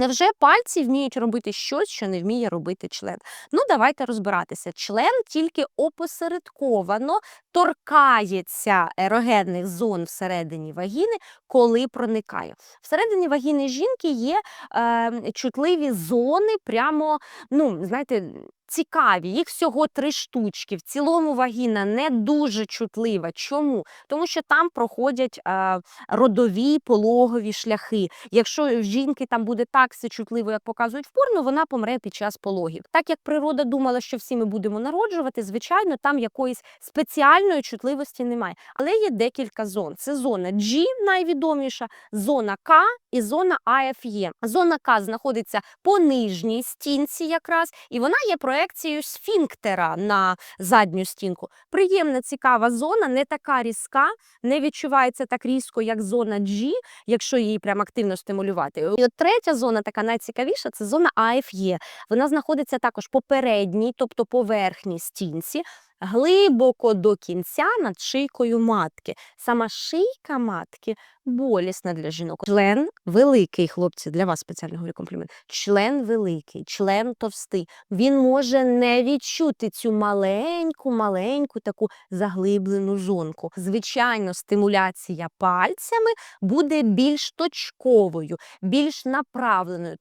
Невже пальці вміють робити щось, що не вміє робити член? Ну, давайте розбиратися. Член тільки опосередковано торкається ерогенних зон всередині вагіни, коли проникає. Всередині вагіни жінки є е, чутливі зони, прямо, ну, знаєте, цікаві. Їх всього три штучки. В цілому вагіна не дуже чутлива. Чому? Тому що там проходять е, родові пологові шляхи. Якщо в жінки там буде так все чутливо, як показують в порно, вона помре під час пологів. Так як природа думала, що всі ми будемо народжувати, звичайно, там якоїсь спеціальної чутливості немає. Але є декілька зон. Це зона G, найвідоміша, зона К і зона AFE. Зона К знаходиться по нижній стінці, якраз, і вона є проекцією сфінктера на задню стінку. Приємна, цікава зона, не така різка, не відчувається так різко, як зона G, якщо її прям активно стимулювати. І от третя зона, така найцікавіша, це зона AFE. Вона знаходиться також по передній, тобто по верхній стінці, глибоко до кінця над шийкою матки. Сама шийка матки болісна для жінок. Член великий, хлопці, для вас спеціально говорю комплімент. Член великий, член товстий. Він може не відчути цю маленьку, маленьку таку заглиблену зонку. Звичайно, стимуляція пальцями буде більш точковою, більш направленою.